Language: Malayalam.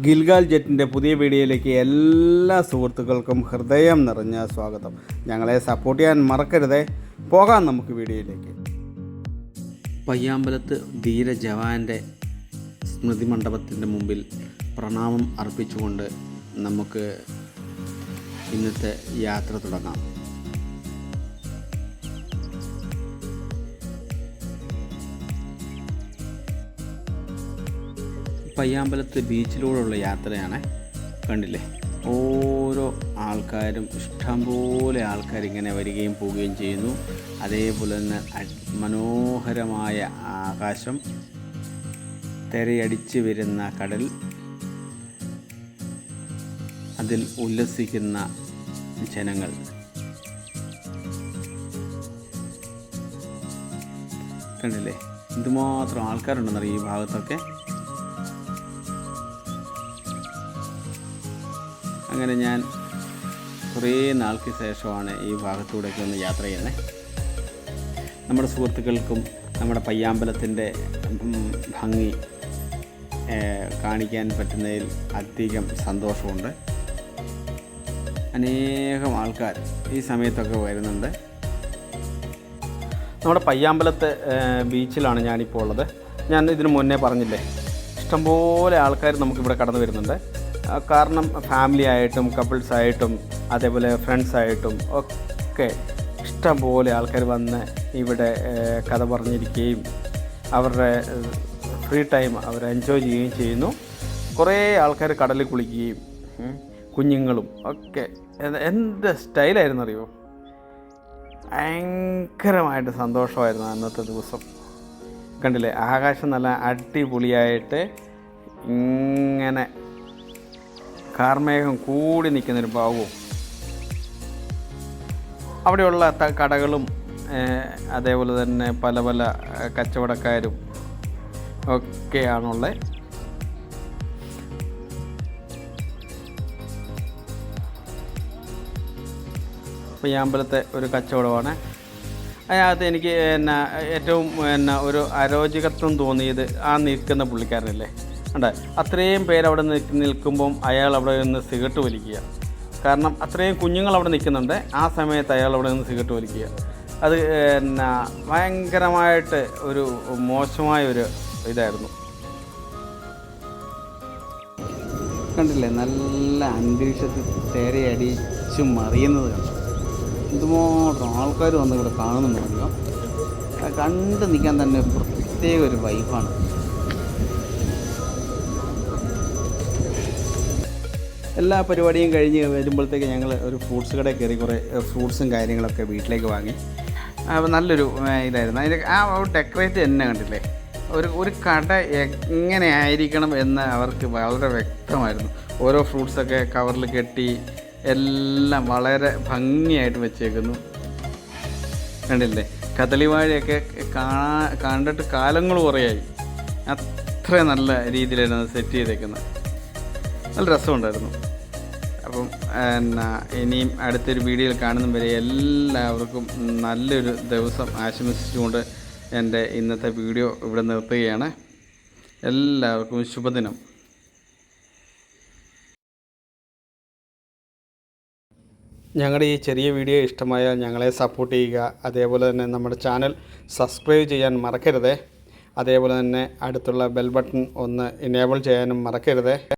ഗിൽഗാൽ ജെറ്റിന്റെ പുതിയ വീഡിയോയിലേക്ക് എല്ലാ സുഹൃത്തുക്കൾക്കും ഹൃദയം നിറഞ്ഞ സ്വാഗതം. ഞങ്ങളെ സപ്പോർട്ട് ചെയ്യാൻ മറക്കരുതേ. പോകാം നമുക്ക് വീഡിയോയിലേക്ക്. പയ്യാമ്പലത്ത് ധീര ജവാന്റെ സ്മൃതി മണ്ഡപത്തിന്റെ മുമ്പിൽ പ്രണാമം അർപ്പിച്ചുകൊണ്ട് നമുക്ക് ഇന്നത്തെ യാത്ര തുടങ്ങാം. പയ്യാമ്പലത്ത് ബീച്ചിലൂടെയുള്ള യാത്രയാണ് കണ്ടില്ലേ? ഓരോ ആൾക്കാരും ഇഷ്ടംപോലെ ആൾക്കാർ ഇങ്ങനെ വരികയും പോവുകയും ചെയ്യുന്നു. അതേപോലെ തന്നെ മനോഹരമായ ആകാശം തിരയടിച്ച് വരുന്ന കടൽ അതിൽ ഉല്ലസിക്കുന്ന ജനങ്ങൾ. കണ്ടില്ലേ? എന്തുമാത്രം ആൾക്കാരുണ്ടെന്നറിയാം ഈ ഭാഗത്തൊക്കെ? അങ്ങനെ ഞാൻ കുറേ നാൾക്ക് ശേഷമാണ് ഈ ഭാഗത്തൂടെയൊക്കെ ഒന്ന് യാത്ര ചെയ്യുന്നത് നമ്മുടെ സുഹൃത്തുക്കൾക്കും നമ്മുടെ പയ്യാമ്പലത്തിന്റെ ഭംഗി കാണിക്കാൻ പറ്റുന്നതിൽ അധികം സന്തോഷമുണ്ട്. അനേകം ആൾക്കാർ ഈ സമയത്തൊക്കെ വരുന്നുണ്ട്. നമ്മുടെ പയ്യാമ്പലത്തെ ബീച്ചിലാണ് ഞാനിപ്പോൾ ഉള്ളത്. ഞാൻ ഇതിനു മുന്നേ പറഞ്ഞില്ലേ ഇഷ്ടംപോലെ ആൾക്കാർ നമുക്കിവിടെ കടന്നു വരുന്നുണ്ട്. കാരണം ഫാമിലി ആയിട്ടും കപ്പിൾസ് ആയിട്ടും അതേപോലെ ഫ്രണ്ട്സ് ആയിട്ടും ഒക്കെ ഇഷ്ടംപോലെ ആൾക്കാർ വന്ന് ഇവിടെ കഥ പറഞ്ഞിരിക്കുകയും അവരുടെ ഫ്രീ ടൈം അവർ എൻജോയ് ചെയ്യുകയും ചെയ്യുന്നു. കുറേ ആൾക്കാർ കടലിൽ കുളിക്കുകയും കുഞ്ഞുങ്ങളും ഒക്കെ. എന്റെ സ്റ്റൈലായിരുന്നു അറിയോ ഭയങ്കരമായിട്ട് സന്തോഷമായിരുന്നു അന്നത്തെ ദിവസം. കണ്ടില്ലേ? ആകാശം നല്ല അടിപൊളിയായിട്ട് ഇങ്ങനെ കാർമേഘം കൂടി നിൽക്കുന്നൊരു ഭാവവും. അവിടെയുള്ള കടകളും അതേപോലെ തന്നെ പല പല കച്ചവടക്കാരും ഒക്കെയാണുള്ളത് അപ്പോൾ ഈ അമ്പലത്തെ ഒരു കച്ചവടമാണ്. അതിനകത്ത് എനിക്ക് എന്നാ ഏറ്റവും എന്നാ ഒരു അരോചകത്വം തോന്നിയത് ആ നിൽക്കുന്ന പുള്ളിക്കാരനല്ലേ? ഉണ്ട് അത്രയും പേര് അവിടെ നിൽക്ക് നിൽക്കുമ്പം അയാൾ അവിടെ നിന്ന് സിഗരറ്റ് വലിക്കുക. കാരണം അത്രയും കുഞ്ഞുങ്ങൾ അവിടെ നിൽക്കുന്നുണ്ട് ആ സമയത്ത് അയാൾ അവിടെ നിന്ന് സിഗരറ്റ് വലിക്കുക. അത് എന്നാ ഭയങ്കരമായിട്ട് ഒരു മോശമായ ഒരു ഇതായിരുന്നു. കണ്ടില്ലേ നല്ല അന്തരീക്ഷത്തിൽ തേരയടിച്ച് മറിയുന്നത് കണ്ടു. എന്തുമാത്രം ആൾക്കാർ വന്ന് ഇവിടെ കാണുന്നുണ്ടല്ലോ കണ്ട് നിൽക്കാൻ തന്നെ പ്രത്യേക ഒരു വൈബാണ് എല്ലാ പരിപാടിയും കഴിഞ്ഞ് വരുമ്പോഴത്തേക്ക് ഞങ്ങൾ ഒരു ഫ്രൂട്ട്സ് കടയിൽ കയറി കുറേ ഫ്രൂട്ട്സും കാര്യങ്ങളൊക്കെ വീട്ടിലേക്ക് വാങ്ങി. അപ്പോൾ നല്ലൊരു ഇതായിരുന്നു. അതിന്റെ ആ ഡെക്കറേറ്റ് തന്നെ കണ്ടില്ലേ? ഒരു ഒരു കട എങ്ങനെ ആയിരിക്കണം എന്ന് അവർക്ക് വളരെ വ്യക്തമായിരുന്നു. ഓരോ ഫ്രൂട്ട്സൊക്കെ കവറിൽ കെട്ടി എല്ലാം വളരെ ഭംഗിയായിട്ട് വെച്ചേക്കുന്നു. കണ്ടില്ലേ? കദളിവാഴയൊക്കെ കാണാ കണ്ടിട്ട് കാലങ്ങൾ കുറേയായി. അത്ര നല്ല രീതിയിലായിരുന്നു സെറ്റ് ചെയ്തേക്കുന്നത്. നല്ല രസമുണ്ടായിരുന്നു. അപ്പം എന്നാ ഇനിയും അടുത്തൊരു വീഡിയോയിൽ കാണുന്ന വരെ എല്ലാവർക്കും നല്ലൊരു ദിവസം ആശംസിച്ചുകൊണ്ട് എന്റെ ഇന്നത്തെ വീഡിയോ ഇവിടെ നിർത്തുകയാണ്. എല്ലാവർക്കും ശുഭദിനം. ഞങ്ങളുടെ ഈ ചെറിയ വീഡിയോ ഇഷ്ടമായാൽ ഞങ്ങളെ സപ്പോർട്ട് ചെയ്യുക. അതേപോലെ തന്നെ നമ്മുടെ ചാനൽ സബ്സ്ക്രൈബ് ചെയ്യാൻ മറക്കരുത്. അതേപോലെ തന്നെ അടുത്തുള്ള ബെൽ ബട്ടൺ ഒന്ന് ഇനേബിൾ ചെയ്യാനും മറക്കരുതേ.